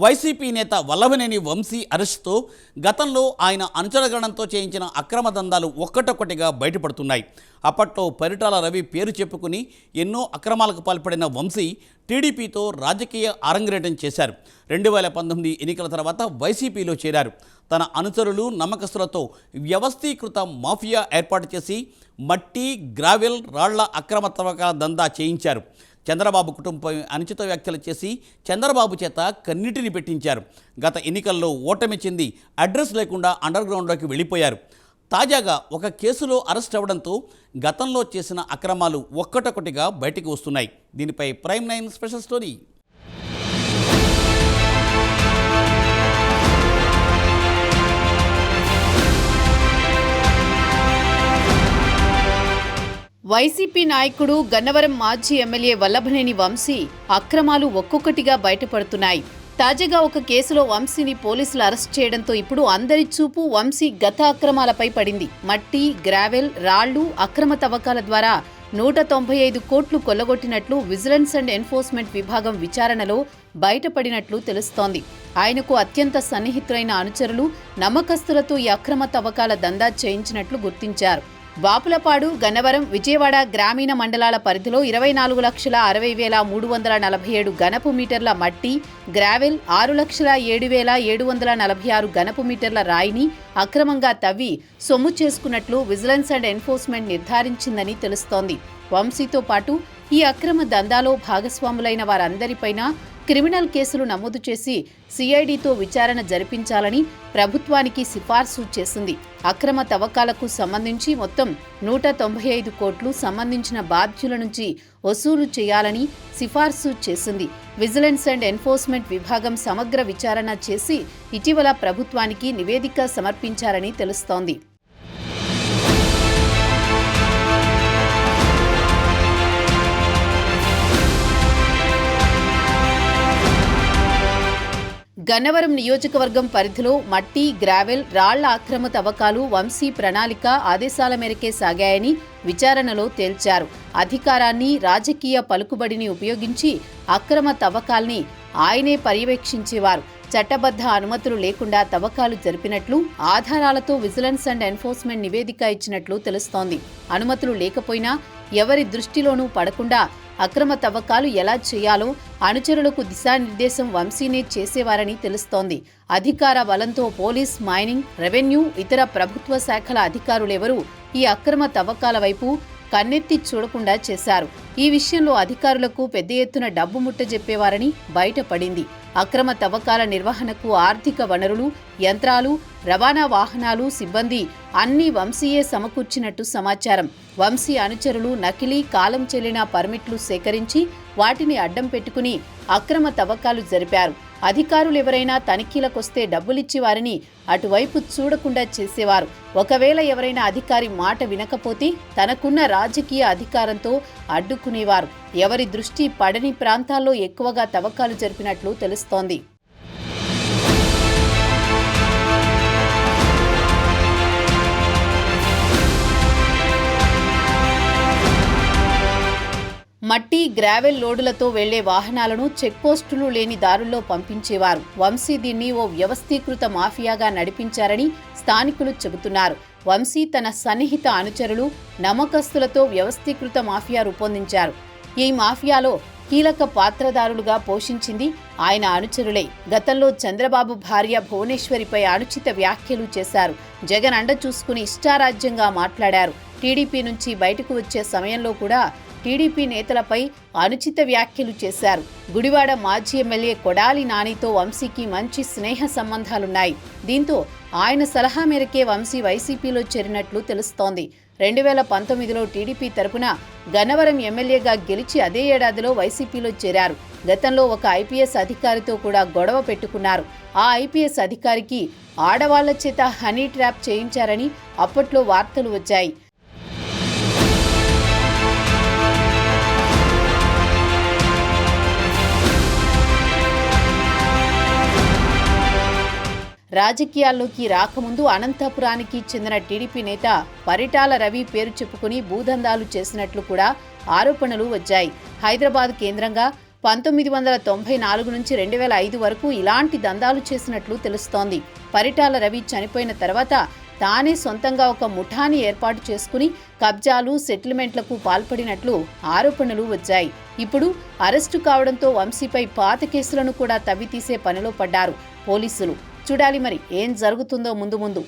YCP నేత వల్లభనేని వంశీ అరెస్టుతో గతంలో ఆయన అనుచరగణంతో చేయించిన అక్రమ దందాలు ఒక్కటొక్కటిగా బయటపడుతున్నాయి. అప్పట్లో పరిటాల రవి పేరు చెప్పుకుని ఎన్నో అక్రమాలకు పాల్పడిన వంశీ టీడీపీతో రాజకీయ ఆరంగరేటం చేశారు. రెండు వేల పంతొమ్మిది ఎన్నికల తర్వాత వైసీపీలో చేరారు. తన అనుచరులు నమ్మకస్తులతో వ్యవస్థీకృత మాఫియా ఏర్పాటు చేసి మట్టి గ్రావెల్ రాళ్ళ అక్రమ తవ్వకాల దందా చేయించారు. చంద్రబాబు కుటుంబం అనుచిత వ్యాఖ్యలు చేసి చంద్రబాబు చేత కన్నిటిని పెట్టించారు. గత ఎన్నికల్లో ఓటమి చెంది అడ్రస్ లేకుండా అండర్ గ్రౌండ్లోకి వెళ్ళిపోయారు. తాజాగా ఒక కేసులో అరెస్ట్ అవ్వడంతో గతంలో చేసిన అక్రమాలు ఒక్కటొకటిగా బయటికి వస్తున్నాయి. దీనిపై prime nine special story YCP నాయకుడు గన్నవరం మాజీ ఎమ్మెల్యే వల్లభనేని వంశీ అక్రమాలు ఒక్కొక్కటిగా బయటపడుతున్నాయి. తాజాగా ఒక కేసులో వంశీని పోలీసులు అరెస్ట్ చేయడంతో ఇప్పుడు అందరి చూపు వంశీ గత అక్రమాలపై పడింది. మట్టి గ్రావెల్ రాళ్ళు అక్రమ తవ్వకాల ద్వారా నూట తొంభై ఐదు కోట్లు కొల్లగొట్టినట్లు విజిలెన్స్ అండ్ ఎన్ఫోర్స్మెంట్ విభాగం విచారణలో బయటపడినట్లు తెలుస్తోంది. ఆయనకు అత్యంత సన్నిహితులైన అనుచరులు నమ్మకస్తులతో ఈ అక్రమ తవ్వకాల దందా చేయించినట్లు గుర్తించారు. బాపులపాడు గన్నవరం విజయవాడ గ్రామీణ మండలాల పరిధిలో ఇరవై నాలుగు లక్షల అరవై వేల మూడు వందల నలభై ఏడు గనపు మీటర్ల మట్టి గ్రావెల్ ఆరు లక్షల ఏడు వేల ఏడు వందల నలభై ఆరు గనపు మీటర్ల రాయిని అక్రమంగా తవ్వి సొమ్ము చేసుకున్నట్లు విజిలెన్స్ అండ్ ఎన్ఫోర్స్మెంట్ నిర్ధారించిందని తెలుస్తోంది. వంశీతో పాటు ఈ అక్రమ దందాలో భాగస్వాములైన వారందరిపైన క్రిమినల్ కేసులు నమోదు చేసి సిఐడితో విచారణ జరిపించాలని ప్రభుత్వానికి సిఫార్సు చేసింది. అక్రమ తవ్వకాలకు సంబంధించి మొత్తం నూట తొంభై ఐదు కోట్లు సంబంధించిన బాధ్యుల నుంచి వసూలు చేయాలని సిఫార్సు చేసింది. విజిలెన్స్ అండ్ ఎన్ఫోర్స్మెంట్ విభాగం సమగ్ర విచారణ చేసి ఇటీవల ప్రభుత్వానికి నివేదిక సమర్పించారని తెలుస్తోంది. గన్నవరం నియోజకవర్గం పరిధిలో మట్టి గ్రావెల్ రాళ్ళ అక్రమ తవ్వకాలు వంశీ ప్రణాళిక ఆదేశాల మేరకే సాగాయని విచారణలో తేల్చారు. అధికారాన్ని రాజకీయ పలుకుబడిని ఉపయోగించి అక్రమ తవ్వకాల్ని ఆయనే పర్యవేక్షించేవారు. చట్టబద్ధ అనుమతులు లేకుండా తవ్వకాలు జరిపినట్లు ఆధారాలతో విజిలెన్స్ అండ్ ఎన్ఫోర్స్మెంట్ నివేదిక ఇచ్చినట్లు తెలుస్తోంది. అనుమతులు లేకపోయినా ఎవరి దృష్టిలోనూ పడకుండా అక్రమ తవ్వకాలు ఎలా చేయాలో అనుచరులకు దిశానిర్దేశం వంశీనే చేసేవారని తెలుస్తోంది. అధికార బలంతో పోలీస్ మైనింగ్ రెవెన్యూ ఇతర ప్రభుత్వ శాఖల అధికారులెవరూ ఈ అక్రమ తవ్వకాల వైపు కన్నెత్తి చూడకుండా చేశారు. ఈ విషయంలో అధికారులకు పెద్ద ఎత్తున డబ్బు ముట్టజెప్పేవారని బయటపడింది. అక్రమ తవ్వకాల నిర్వహణకు ఆర్థిక వనరులు యంత్రాలు రవాణా వాహనాలు సిబ్బంది అన్ని వంశీయే సమకూర్చినట్టు సమాచారం. వంశీ అనుచరులు నకిలీ కాలం చెల్లిన పర్మిట్లు సేకరించి వాటిని అడ్డం పెట్టుకుని అక్రమ తవ్వకాలు జరిపారు. అధికారులు ఎవరైనా తనిఖీలకొస్తే డబ్బులిచ్చి వారిని అటువైపు చూడకుండా చేసేవారు. ఒకవేళ ఎవరైనా అధికారి మాట వినకపోతే తనకున్న రాజకీయ అధికారంతో అడ్డుకునేవారు. ఎవరి దృష్టి పడని ప్రాంతాల్లో ఎక్కువగా తవ్వకాలు జరిపినట్లు తెలుస్తోంది. మట్టి గ్రావెల్ లోడులతో వెళ్ళే వాహనాలను చెక్పోస్టులు లేని దారుల్లో పంపించేవారు. వంశీ దీన్ని ఓ వ్యవస్థీకృత మాఫియాగా నడిపించారని స్థానికులు చెబుతున్నారు. వంశీ తన సన్నిహిత అనుచరులు నమ్మకస్తులతో వ్యవస్థీకృత మాఫియా రూపొందించారు. ఈ మాఫియాలో కీలక పాత్రదారులుగా పోషించింది ఆయన అనుచరులే. గతంలో చంద్రబాబు భార్య భువనేశ్వరిపై అనుచిత వ్యాఖ్యలు చేశారు. జగన్ అండ చూసుకుని ఇష్టారాజ్యంగా మాట్లాడారు. టీడీపీ నుంచి బయటకు వచ్చే సమయంలో కూడా టీడీపీ నేతలపై అనుచిత వ్యాఖ్యలు చేశారు. గుడివాడ మాజీ ఎమ్మెల్యే కొడాలి నానితో వంశీకి మంచి స్నేహ సంబంధాలున్నాయి. దీంతో ఆయన సలహా మేరకే వంశీ వైసీపీలో చేరినట్లు తెలుస్తోంది. రెండు వేల పంతొమ్మిదిలో టీడీపీ తరపున గన్నవరం ఎమ్మెల్యేగా గెలిచి అదే ఏడాదిలో వైసీపీలో చేరారు. గతంలో ఒక ఐపీఎస్ అధికారితో కూడా గొడవ పెట్టుకున్నారు. ఆ ఐపీఎస్ అధికారికి ఆడవాళ్ళ చేత హనీ ట్రాప్ చేయించారని అప్పట్లో వార్తలు వచ్చాయి. రాజకీయాల్లోకి రాకముందు అనంతపురానికి చెందిన టీడీపీ నేత పరిటాల రవి పేరు చెప్పుకుని భూదందాలు చేసినట్లు కూడా ఆరోపణలు వచ్చాయి. హైదరాబాద్ కేంద్రంగా పంతొమ్మిది వందల తొంభై నాలుగు నుంచి రెండు వేల ఐదు వరకు ఇలాంటి దందాలు చేసినట్లు తెలుస్తోంది. పరిటాల రవి చనిపోయిన తర్వాత తానే సొంతంగా ఒక ముఠాని ఏర్పాటు చేసుకుని కబ్జాలు సెటిల్మెంట్లకు పాల్పడినట్లు ఆరోపణలు వచ్చాయి. ఇప్పుడు అరెస్టు కావడంతో వంశీపై పాత కేసులను కూడా తవ్వితీసే పనిలో పడ్డారు పోలీసులు. చూడాలి మరి. ఏం జరుగుతుందో ముందు ముందు.